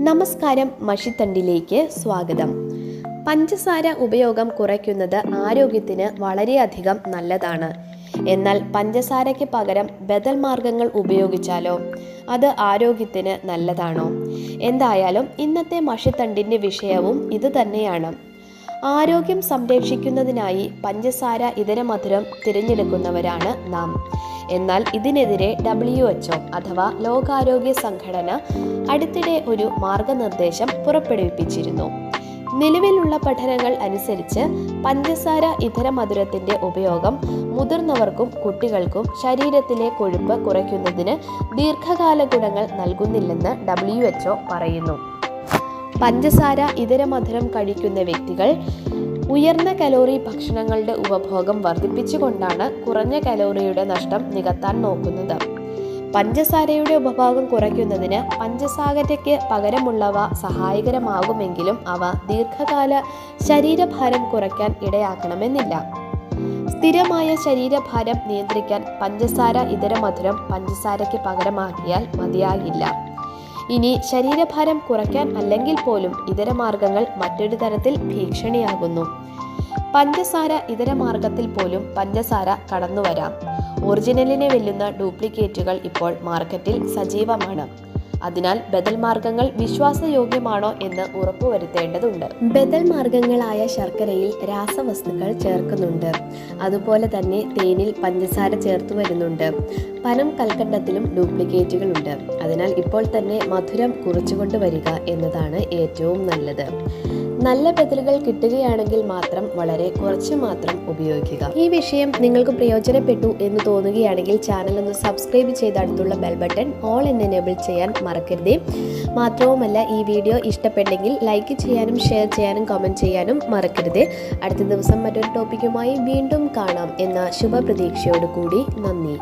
നമസ്കാരം മഷിത്തണ്ടിലേക്ക് സ്വാഗതം. പഞ്ചസാര ഉപയോഗം കുറയ്ക്കുന്നത് ആരോഗ്യത്തിന് വളരെയധികം നല്ലതാണ്. എന്നാൽ പഞ്ചസാരയ്ക്ക് പകരം ബദൽ മാർഗങ്ങൾ ഉപയോഗിച്ചാലോ? അത് ആരോഗ്യത്തിന് നല്ലതാണോ? എന്തായാലും ഇന്നത്തെ മഷിത്തണ്ടിന്റെ വിഷയവും ഇത് തന്നെയാണ്. ആരോഗ്യം സംരക്ഷിക്കുന്നതിനായി പഞ്ചസാര ഇതര മധുരം തിരഞ്ഞെടുക്കുന്നവരാണ് നാം. എന്നാൽ ഇതിനെതിരെ ഡബ്ല്യു എച്ച്ഒ അഥവാ ലോകാരോഗ്യ സംഘടന അടുത്തിടെ ഒരു മാർഗനിർദ്ദേശം പുറപ്പെടുവിപ്പിച്ചിരുന്നു. നിലവിലുള്ള പഠനങ്ങൾ അനുസരിച്ച് പഞ്ചസാര ഇതര മധുരത്തിന്റെ ഉപയോഗം മുതിർന്നവർക്കും കുട്ടികൾക്കും ശരീരത്തിലെ കൊഴുപ്പ് കുറയ്ക്കുന്നതിന് ദീർഘകാല ഗുണങ്ങൾ നൽകുന്നില്ലെന്ന് ഡബ്ല്യു പറയുന്നു. പഞ്ചസാര ഇതര മധുരം കഴിക്കുന്ന വ്യക്തികൾ ഉയർന്ന കലോറി ഭക്ഷണങ്ങളുടെ ഉപഭോഗം വർദ്ധിപ്പിച്ചുകൊണ്ടാണ് കുറഞ്ഞ കലോറിയുടെ നഷ്ടം നികത്താൻ നോക്കുന്നത്. പഞ്ചസാരയുടെ ഉപഭോഗം കുറയ്ക്കുന്നതിന് പഞ്ചസാരയ്ക്ക് പകരമുള്ളവ സഹായകരമാകുമെങ്കിലും അവ ദീർഘകാല ശരീരഭാരം കുറയ്ക്കാൻ ഇടയാക്കണമെന്നില്ല. സ്ഥിരമായ ശരീരഭാരം നിയന്ത്രിക്കാൻ പഞ്ചസാര ഇതര മധുരം പഞ്ചസാരയ്ക്ക് പകരമാക്കിയാൽ മതിയാകില്ല. ഇനി ശരീരഭാരം കുറയ്ക്കാൻ അല്ലെങ്കിൽ പോലും ഇതര മാർഗങ്ങൾ മറ്റൊരു തരത്തിൽ ഭീഷണിയാകുന്നു. പഞ്ചസാര ഇതര മാർഗത്തിൽ പോലും പഞ്ചസാര കടന്നുവരാം. ഒറിജിനലിനെ വെല്ലുന്ന ഡ്യൂപ്ലിക്കേറ്റുകൾ ഇപ്പോൾ മാർക്കറ്റിൽ സജീവമാണ്. അതിനാൽ ബദൽ മാർഗങ്ങൾ വിശ്വാസയോഗ്യമാണോ എന്ന് ഉറപ്പുവരുത്തേണ്ടതുണ്ട്. ബദൽ മാർഗങ്ങളായ ശർക്കരയിൽ രാസവസ്തുക്കൾ ചേർക്കുന്നുണ്ട്. അതുപോലെ തന്നെ തേനിൽ പഞ്ചസാര ചേർത്ത് വരുന്നുണ്ട്. പനം കൽക്കണ്ടത്തിലും ഡ്യൂപ്ലിക്കേറ്റുകളുണ്ട്. അതിനാൽ ഇപ്പോൾ തന്നെ മധുരം കുറച്ചുകൊണ്ട് വരിക എന്നതാണ് ഏറ്റവും നല്ലത്. നല്ല ബദലുകൾ കിട്ടുകയാണെങ്കിൽ മാത്രം വളരെ കുറച്ച് മാത്രം ഉപയോഗിക്കുക. ഈ വിഷയം നിങ്ങൾക്ക് പ്രയോജനപ്പെട്ടു എന്ന് തോന്നുകയാണെങ്കിൽ ചാനൽ ഒന്ന് സബ്സ്ക്രൈബ് ചെയ്ത് അടുത്തുള്ള ബെൽ ബട്ടൺ ഓൾ എന്ന് എനേബിൾ ചെയ്യാൻ മറക്കരുത്. മാത്രവുമല്ല ഈ വീഡിയോ ഇഷ്ടപ്പെട്ടെങ്കിൽ ലൈക്ക് ചെയ്യാനും ഷെയർ ചെയ്യാനും കമന്റ് ചെയ്യാനും മറക്കരുത്. അടുത്ത ദിവസം മറ്റൊരു ടോപ്പിക്കുമായി വീണ്ടും കാണാം എന്ന ശുഭപ്രതീക്ഷയോടു കൂടി നന്ദി.